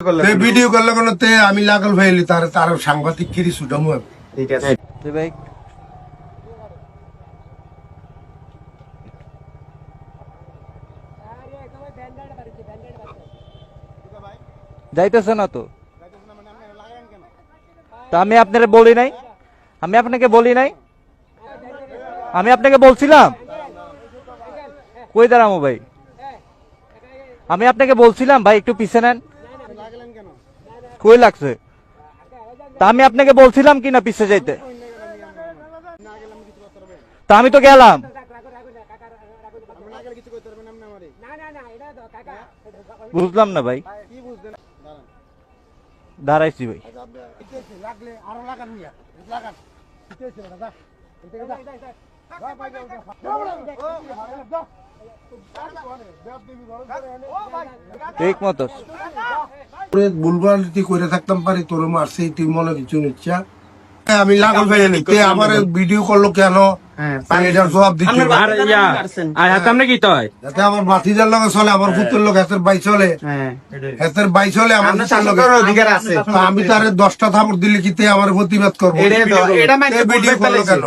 তে ভিডিও করলে কোনো তে আমি লাগল ভাইলি তার তার সাংঘাতিক কিরি সুডামু ঠিক আছে। ভাই। যাইতেছে না তো। তা আমি আপনারে বলি নাই। আমি আপনাকে বলি নাই। আমি আপনাকে বলছিলাম। কই দাঁড়ামো ভাই? আমি আপনাকে বলছিলাম ভাই একটু পিছে নেন। কই লাগছে? তা আমি আপনাকে বলছিলাম কি না পিছে যাইতে? তা আমি তো গেলাম। বুঝলাম না ভাই। দাঁড়াইছি ভাই। ঠিক মতো। বুলবালিটি করে থাকতাম পারি তোর মারছে তুই মনে কিছু নিচ্ছা। আমি লাগল তে আমার ভিডিও করল কেন? হ্যাঁ, এটার জবাব দিতে আর আর হাতে আমরা কি তয়? যাতে আমার বাতিজার লগে চলে আমার পুত্রের লোক হাতের বাই চলে। হ্যাঁ। হাতের বাই চলে আমার অধিকার আছে। আমি তার দশটা থাপড় দিলে কি তে আমার প্রতিবাদ করব? ভিডিও করল কেন?